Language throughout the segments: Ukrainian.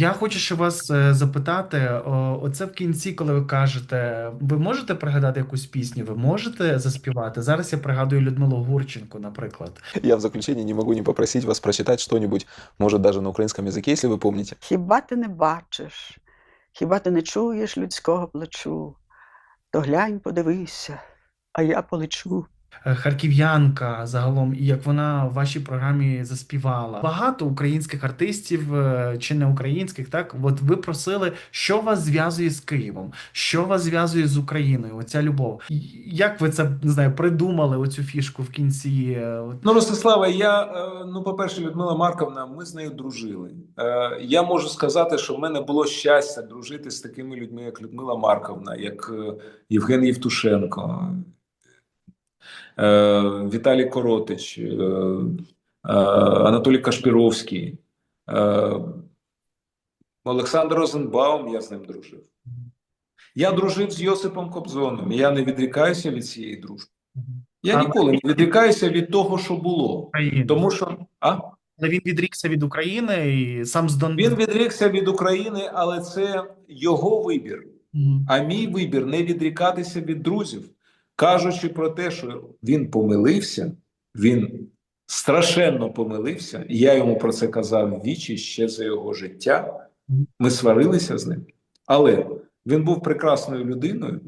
Я хочу ще вас е, запитати, о, оце в кінці, коли ви кажете, ви можете пригадати якусь пісню, ви можете заспівати? Зараз я пригадую Людмилу Гурченко, наприклад. Я в заключение не могу не попросить вас прочитать что-нибудь, может, даже на украинском языке, если вы помните. Хіба ти не бачиш, хіба ти не чуєш людського плачу? То глянь, подивися, а я полечу. Е, Харків'янка загалом, і як вона в вашій програмі заспівала. Багато українських артистів, е, чи не українських, так от ви просили, що вас зв'язує з Києвом, що вас зв'язує з Україною, оця любов. Як ви це не знаю, придумали оцю фішку в кінці? е. Ну, Ростислава, я ну, по-перше, Людмила Марковна, ми з нею дружили. Я можу сказати, що в мене було щастя дружити з такими людьми, як Людмила Марковна, як Євген Євтушенко, Віталій Коротич, е, е, Анатолій Кашпіровський, е, Олександр Розенбаум, я з ним дружив. Я дружив з Йосипом Кобзоном. і Я не відрікаюся від цієї дружби. Я ніколи не відрікаюся від того, що було. Тому що а? Але він відрікся від України і сам з Дон... він відрікся від України, але це його вибір. А мій вибір не відрікатися від друзів, кажучи про те, що він помилився, він страшенно помилився. і Я йому про це казав вічі ще за його життя. Ми сварилися з ним, але він був прекрасною людиною.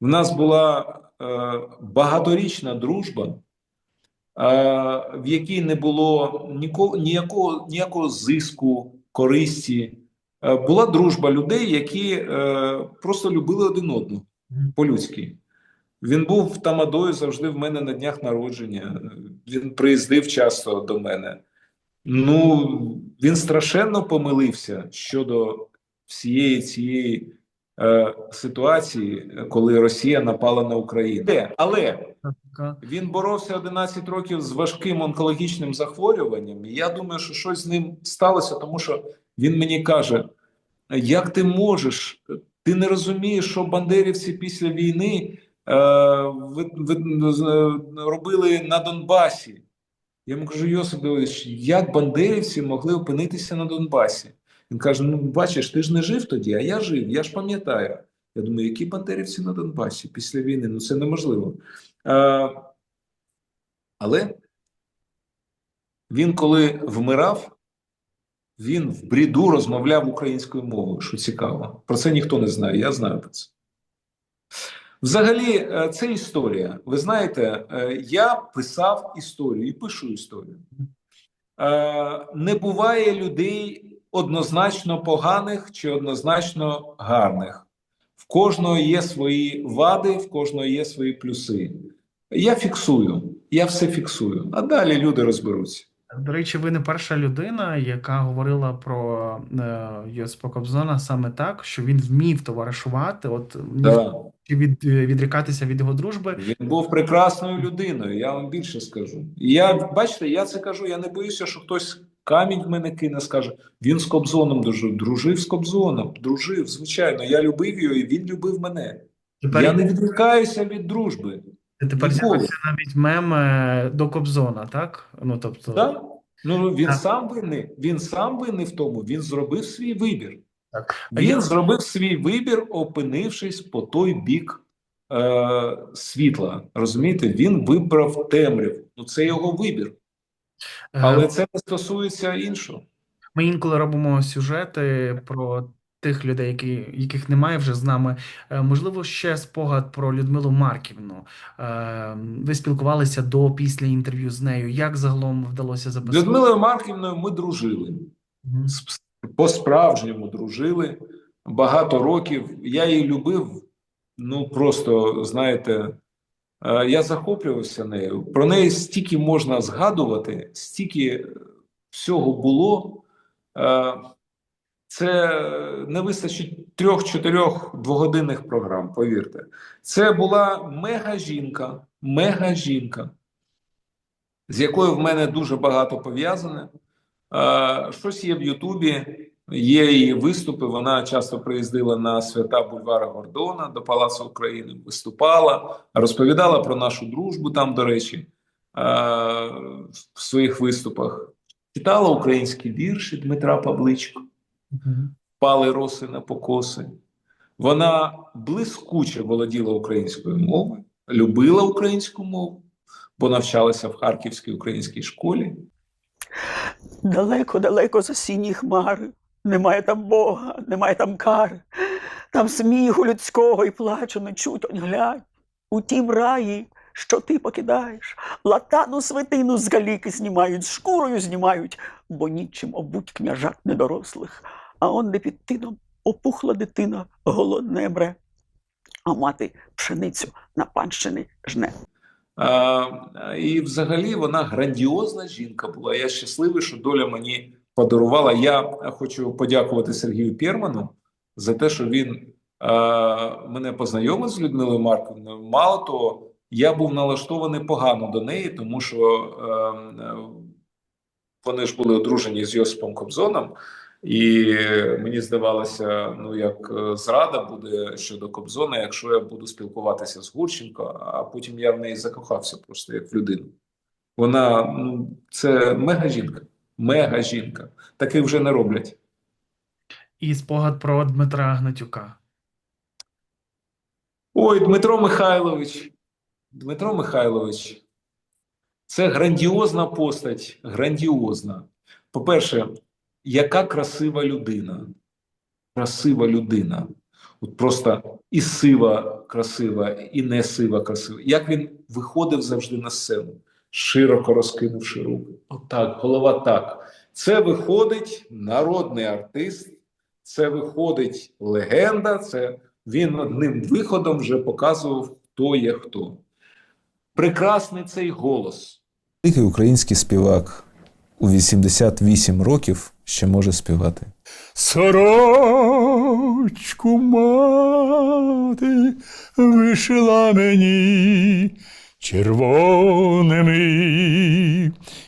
В нас була е, багаторічна дружба, е, в якій не було ніко, ніякого, ніякого зиску, користі. Е, була дружба людей, які е, просто любили один одного по-людськи. Він був тамадою завжди в мене на днях народження. Він приїздив часто до мене. Ну, він страшенно помилився щодо всієї цієї е, ситуації, коли Росія напала на Україну. Але, але він боровся 11 років з важким онкологічним захворюванням. І я думаю, що щось з ним сталося, тому що він мені каже: як ти можеш? Ти не розумієш, що бандерівці після війни робили на Донбасі. Я йому кажу, Йосип Давидович, як бандерівці могли опинитися на Донбасі? Він каже: Ну, бачиш, ти ж не жив тоді, а я жив, я ж пам'ятаю. Я думаю, які бандерівці на Донбасі після війни? Ну це неможливо. Е, але він, коли вмирав, він в бріду розмовляв українською мовою, що цікаво. Про це ніхто не знає, я знаю про це. Взагалі, е, це історія. Ви знаєте, е, я писав історію і пишу історію. Е, Не буває людей однозначно поганих чи однозначно гарних. В кожного є свої вади, в кожного є свої плюси. Я фіксую, я все фіксую, а далі люди розберуться. До речі, ви не перша людина, яка говорила про Йосипа Кобзона саме так, що він вмів товаришувати, от Да. Чи від, відрікатися від його дружби. Він був прекрасною людиною, я вам більше скажу. І я, бачите, я це кажу, я не боюся, що хтось камінь в мене кине, скаже, він з Кобзоном дружив. Дружив з Кобзоном, дружив, звичайно. Я любив його, і він любив мене. Тепер, Я не відвикаюся від дружби. тепер з'явився навіть мем е, до Кобзона, так? Ну, тобто, Так? Ну, він Так. сам винний, він сам винний в тому, він зробив свій вибір. Так. Він зробив свій вибір, опинившись по той бік е, світла. Розумієте, він вибрав темряву. Ну, це його вибір. е, Але це не стосується іншого. Ми інколи робимо сюжети про тих людей, які, яких немає вже з нами. Е, Можливо, ще спогад про Людмилу Марківну. Е, Ви спілкувалися до після інтерв'ю з нею. Як загалом вдалося записати? Людмилою Марківною ми дружили. Мгм. По-справжньому дружили багато років. Я її любив. Ну просто знаєте, е, я захоплювався нею. Про неї стільки можна згадувати, стільки всього було. Е, Це не вистачить трьох-чотирьох двогодинних програм, повірте. Це була мега жінка, мега жінка, з якою в мене дуже багато пов'язане. Е, Щось є в Ютубі, є її виступи. Вона часто приїздила на свята бульвара Гордона до Палацу України, виступала, розповідала про нашу дружбу там, до речі, е, в своїх виступах. Читала українські вірші Дмитра Павличко. Пали роси на покоси. Вона блискуче володіла українською мовою, любила українську мову, бо навчалася в Харківській українській школі. Далеко-далеко за сіні хмари. Немає там Бога, немає там кари. Там сміху людського і плачу не чуть, онь глянь. У тім раї, що ти покидаєш, латану свитину з галіки знімають, шкурою знімають, бо нічим обуть княжат недорослих. А он де під тином опухла дитина, голодне бре, а мати пшеницю на панщини жне. І взагалі вона грандіозна жінка була. Я щасливий, що доля мені подарувала. Я хочу подякувати Сергію Пєрману за те, що він мене познайомив з Людмилою Марковною. Мало того, я був налаштований погано до неї, тому що е, е, вони ж були одружені з Йосипом Кобзоном. І мені здавалося, ну як е, зрада буде щодо Кобзона, якщо я буду спілкуватися з Гурченко, а потім я в неї закохався просто як в людину. Вона ну, це мега жінка, мега жінка. Таких вже не роблять. І спогад про Дмитра Гнатюка. Ой, Дмитро Михайлович. Дмитро Михайлович, це грандіозна постать, грандіозна. По-перше, яка красива людина. Красива людина. От просто і сива красива, і не сива красива. Як він виходив завжди на сцену, широко розкинувши руки. Отак, голова так. Це виходить народний артист, це виходить легенда. Це він одним виходом вже показував, хто є хто. Прекрасний цей голос. Великий український співак у 88 років ще може співати. Сорочку мати вишила мені червоними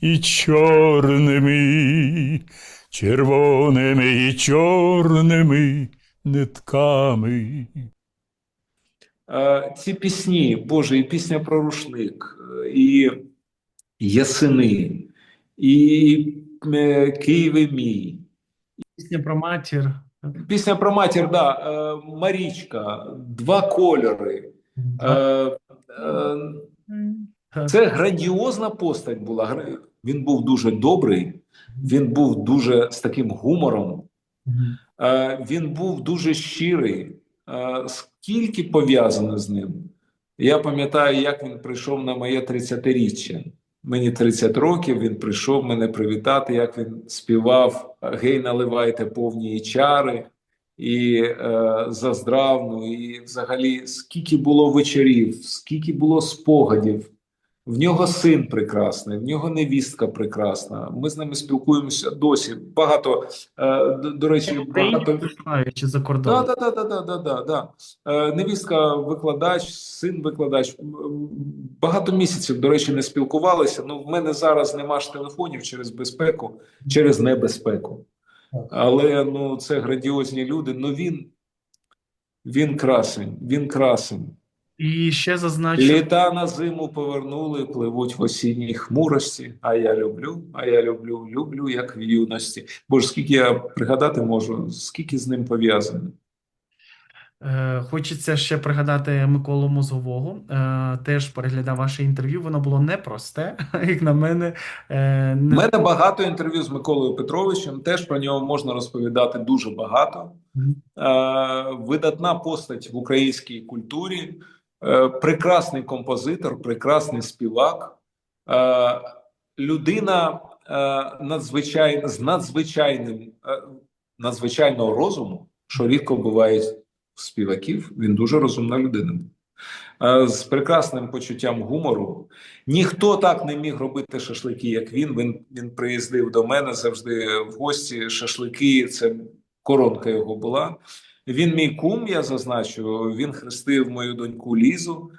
і чорними, червоними і чорними нитками. Е, ці пісні, Боже, і пісня про рушник, е, і Ясини, і Києве мій. Пісня про матір. Пісня про матір, да, е, Марічка, два кольори. Е, е, Це грандіозна постать була. Він був дуже добрий, він був дуже з таким гумором, він був дуже щирий. Скільки пов'язано з ним? Я пам'ятаю, як він прийшов на моє 30-річчя. Мені 30 років, він прийшов мене привітати, як він співав Гей, наливайте повні чари і е, заздравну, і взагалі скільки було вечорів, скільки було спогадів. В нього син прекрасний, в нього невістка прекрасна. Ми з ними спілкуємося досі. Багато, е, до, речі, багато. Чи за кордон. да, да, да, да, да, да, да. Е, невістка викладач, син викладач. Багато місяців, до речі, не спілкувалися. Ну, в мене зараз нема ж телефонів через безпеку, через небезпеку. Але ну, це грандіозні люди. Ну він, він красень, він красень. І ще зазначу, Літа на зиму повернули, пливуть в осінній хмурості. А я люблю, а я люблю, люблю, як в юності. Боже, скільки я пригадати можу, скільки з ним пов'язано. Е, Хочеться ще пригадати Миколу Мозгового. Е, Теж переглядав ваше інтерв'ю. Воно було непросте, як на мене. Е, У мене багато інтерв'ю з Миколою Петровичем. Теж про нього можна розповідати дуже багато. Мгм. Е, видатна постать в українській культурі, прекрасний композитор, прекрасний співак, е, людина е, надзвичай, з надзвичайним е, надзвичайного розуму, що рідко буває в співаків. Він дуже розумна людина. Е, З прекрасним почуттям гумору. Ніхто так не міг робити шашлики, як він. Він, він приїздив до мене завжди в гості. Шашлики це коронка його була. Він мій кум, я зазначу. Він хрестив мою доньку Лізу е,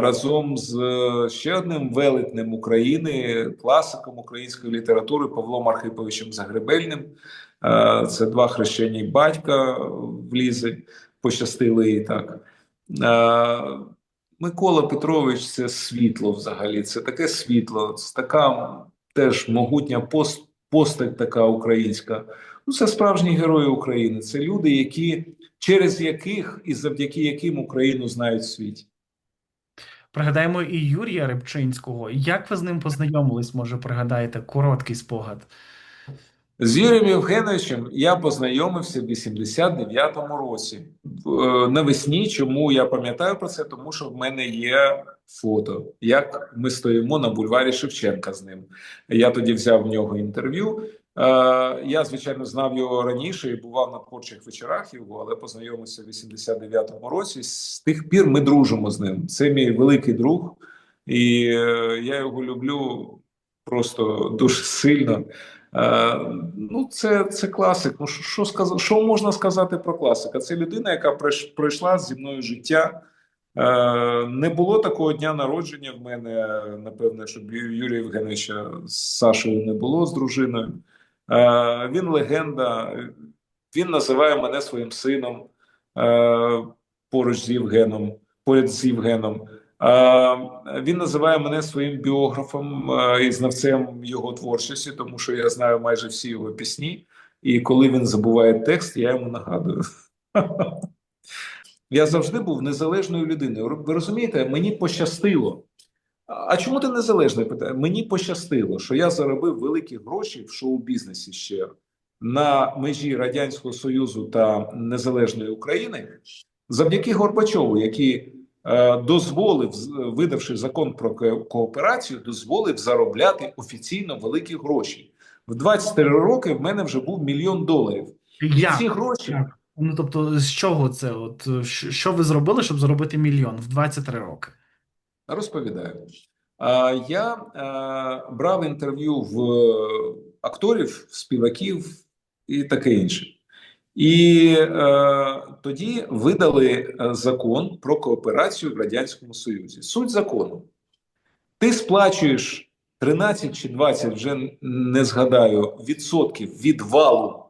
разом з е, ще одним велетнем України, класиком української літератури Павлом Архиповичем Загребельним. Е, Це два хрещені батька в Лізи, пощастили і так. Микола Петрович це світло взагалі. Це таке світло, це така теж могутня пост, постать така українська. Ну, це справжні герої України. Це люди, які через яких і завдяки яким Україну знають в світі. Пригадаємо і Юрія Рибчинського. Як ви з ним познайомились? Може, пригадаєте короткий спогад? З Юрієм Євгеновичем я познайомився в 89-му році. Е, Навесні. Чому я пам'ятаю про це? Тому що в мене є фото, як ми стоїмо на бульварі Шевченка з ним. Я тоді взяв в нього інтерв'ю. Е, Я, звичайно, знав його раніше і бував на творчих вечорах його, але познайомився в 89-му році. З тих пір ми дружимо з ним. Це мій великий друг, і е, я його люблю просто дуже сильно. Е, Ну, це, це класик. Ну, що, що, сказ... що можна сказати про класика? Це людина, яка пройш- пройшла зі мною життя. Е, Не було такого дня народження в мене, напевне, щоб Юрія Євгеновича з Сашою не було з дружиною. Е, Він легенда, він називає мене своїм сином е, поруч з Євгеном, поряд з Євгеном. Він називає мене своїм біографом і знавцем його творчості, тому що я знаю майже всі його пісні. І коли він забуває текст, я йому нагадую. Я завжди був незалежною людиною. Ви розумієте, мені пощастило. А чому ти незалежний? Питає? Мені пощастило, що я заробив великі гроші в шоу-бізнесі ще на межі Радянського Союзу та Незалежної України завдяки Горбачову, який е, дозволив, видавши закон про кооперацію, дозволив заробляти офіційно великі гроші. В 23 роки в мене вже був мільйон доларів. І ці гроші? Ну, тобто, з чого це? От, е, що ви зробили, щоб заробити мільйон в 23 роки? Розповідаю. Я е, брав інтерв'ю в акторів, співаків і таке інше. І е, тоді видали е, закон про кооперацію в Радянському Союзі. Суть закону: ти сплачуєш 13 чи 20, вже не згадаю, відсотків від валу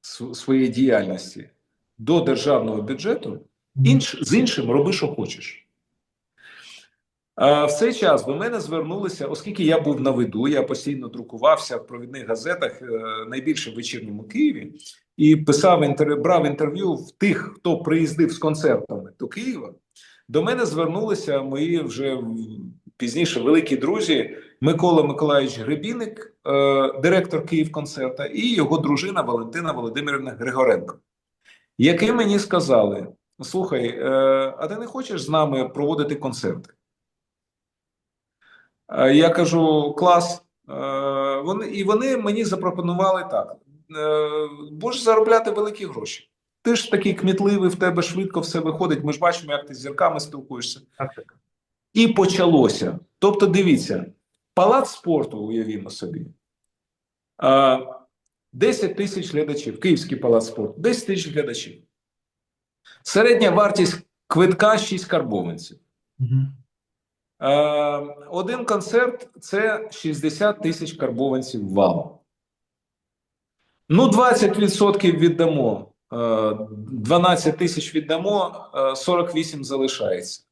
своєї діяльності до державного бюджету, інш, з іншим роби, що хочеш. А В цей час до мене звернулися, оскільки я був на виду, я постійно друкувався в провідних газетах, е, найбільше в вечірньому Києві, і писав інтер... брав інтерв'ю в тих, хто приїздив з концертами до Києва. До мене звернулися мої вже пізніше великі друзі Микола Миколаївич Гребіник, директор Київконцерта, і його дружина Валентина Володимирівна Григоренко, які мені сказали: слухай, е, а ти не хочеш з нами проводити концерти? Е, Я кажу, клас. Е, Вони, і вони мені запропонували так: е, будеш заробляти великі гроші. Ти ж такий кмітливий, в тебе швидко все виходить. Ми ж бачимо, як ти з зірками спілкуєшся. Так, так. І почалося. Тобто, дивіться, палац спорту, уявімо собі. Е, 10 тисяч глядачів, Київський палац спорту, 10 тисяч глядачів. Середня вартість квитка 6 карбованців. Е, один концерт це 60 тисяч карбованців валом. Ну, 20% віддамо, е, 12 тисяч віддамо, е, 48 залишається.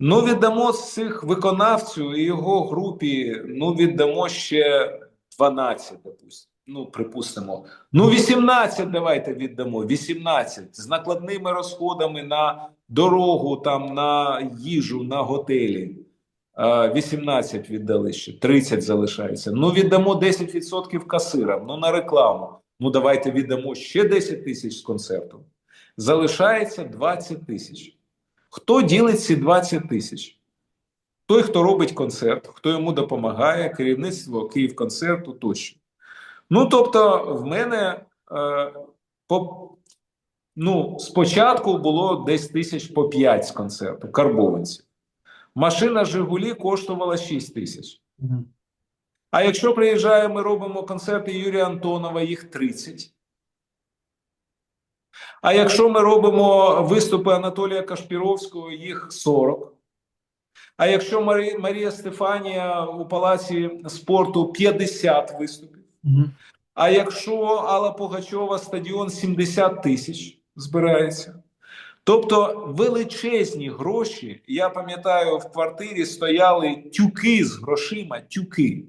Ну, віддамо з цих виконавцю і його групі, ну, віддамо ще 12, допустимо. Ну, припустимо. Ну, 18 давайте віддамо. 18 з накладними розходами на дорогу, там, на їжу, на готелі. Е, 18 віддали ще, 30 залишається. Ну, віддамо 10% касирам, ну на рекламу. Ну, давайте віддамо ще 10 тисяч з концерту. Залишається 20 тисяч. Хто ділить ці 20 тисяч? Той, хто робить концерт, хто йому допомагає, керівництво Київконцерту тощо. Ну, тобто, в мене е, по, ну, спочатку було десь тисяч по 5 з концерту, карбованців. Машина Жигулі коштувала 6 тисяч. А якщо приїжджаємо, ми робимо концерти Юрія Антонова, їх 30. А якщо ми робимо виступи Анатолія Кашпіровського, їх 40. А якщо Марі, Марія Стефанія у палаці спорту 50 виступів. Мгм. А якщо Алла Пугачова стадіон 70 тисяч збирається. Тобто величезні гроші. Я пам'ятаю, в квартирі стояли тюки з грошима, тюки.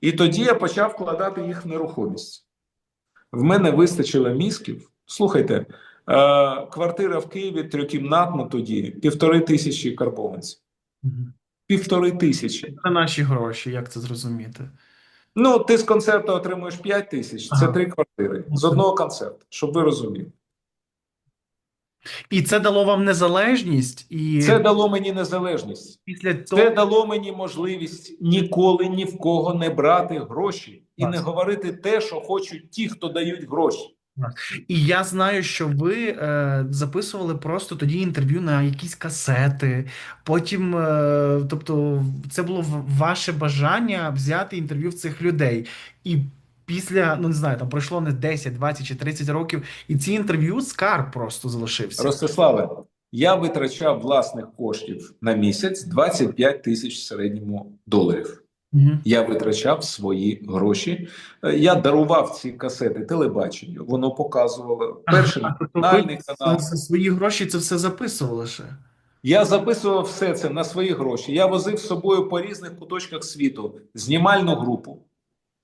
І тоді я почав вкладати їх в нерухомість. В мене вистачило мізків. Слухайте, е, квартира в Києві трьохкімнатна тоді півтори тисячі карбованців. Півтори тисячі. Це наші гроші, як це зрозуміти? Ну, ти з концерту отримуєш 5 тисяч, це Ага. три квартири з одного концерту, щоб ви розуміли. І це дало вам незалежність, і Це дало мені незалежність. після того Це дало мені можливість ніколи ні в кого не брати гроші і не говорити те, що хочуть ті, хто дають гроші. І я знаю, що ви е, записували просто тоді інтерв'ю на якісь касети. Потім, е, тобто, це було ваше бажання взяти інтерв'ю в цих людей. І після, ну не знаю, там пройшло не 10, 20 чи 30 років, і ці інтерв'ю скарб просто залишився. Ростиславе, я витрачав власних коштів на місяць 25 тисяч в середньому доларів. Я витрачав свої гроші. Е, Я дарував ці касети телебаченню. Воно показувало перший національний канал. свої гроші це все записували ще. Я записував все це на свої гроші. Я возив з собою по різних куточках світу знімальну групу.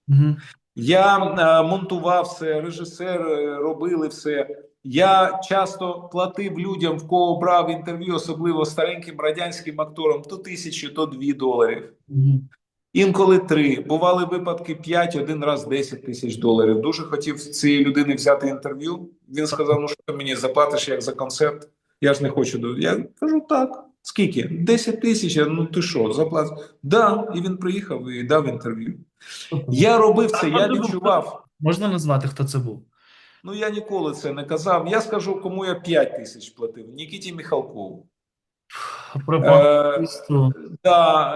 Мгм. Я е, монтував все, режисери робили все. Я часто платив людям, в кого брав інтерв'ю, особливо стареньким радянським акторам, то тисячу, то дві доларів. Мгм. Інколи три. Бували випадки 5, один раз 10 тисяч доларів. Дуже хотів цієї людини взяти інтерв'ю. Він сказав: ну що ти мені заплатиш як за концерт? Я ж не хочу. до-» Я кажу, так. Скільки? 10 тисяч. Ну ти що, заплат? Да. І він приїхав і дав інтерв'ю. Я робив це, я відчував. Можна назвати, хто це був? Ну я ніколи це не казав. Я скажу, кому я 5 тисяч платив. Нікіті Міхалкову. Про Е. Да,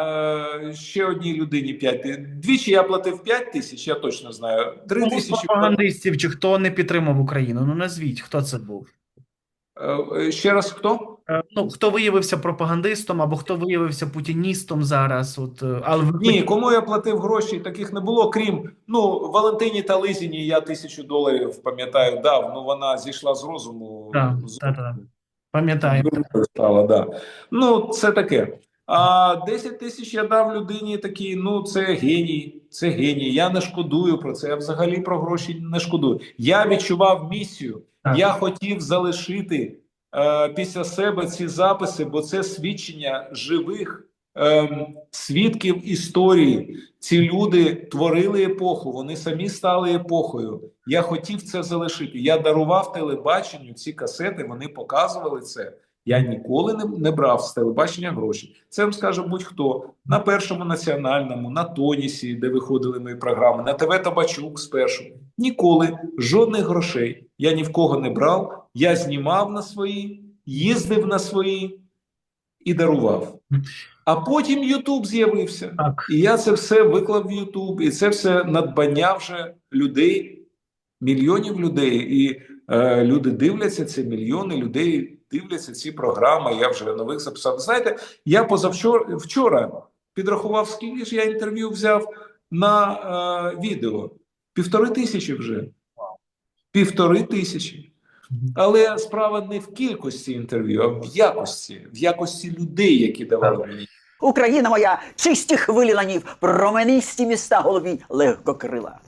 е, ще одній людині 5 тисяч. Двічі я платив 5 тисяч, я точно знаю. 3 Кому з тисячі. пропагандистів чи хто не підтримав Україну? Ну назвіть, хто це був? Е, е, Ще раз хто? Е, Ну, хто виявився пропагандистом або хто виявився путіністом зараз? От, е, але ви Ні, кому я платив гроші, таких не було, крім ну Валентині Тализіні я тисячу доларів пам'ятаю, дав. Ну вона зійшла з розуму. Так, з так, так. Пам'ятаю. стало да. Ну, це таке. А 10 тисяч я дав людині такий, ну це геній, це геній. Я не шкодую про це. Я взагалі про гроші не шкодую. Я відчував місію. Так. Я хотів залишити е, після себе ці записи, бо це свідчення живих ем, свідків історії. Ці люди творили епоху, вони самі стали епохою. Я хотів це залишити. Я дарував телебаченню ці касети, вони показували це. Я ніколи не, не брав з телебачення гроші. Це вам скаже будь-хто на першому національному, на Тонісі, де виходили мої програми, на ТВ Табачук спершу. Ніколи жодних грошей я ні в кого не брав. Я знімав на свої, їздив на свої і дарував. А потім Ютуб з'явився. Так. І я це все виклав в Ютуб, і це все надбання вже людей, мільйонів людей. І е, люди дивляться це, мільйони людей дивляться ці програми. Я вже нових записав. Знаєте, я позавчора вчора підрахував, скільки ж я інтерв'ю взяв на е, відео. Півтори тисячі вже. Півтори тисячі. Але справа не в кількості інтерв'ю, а в якості, в якості людей, які давали мені. Україна моя, чисті хвилі ланів, променисті міста голові легкокрила.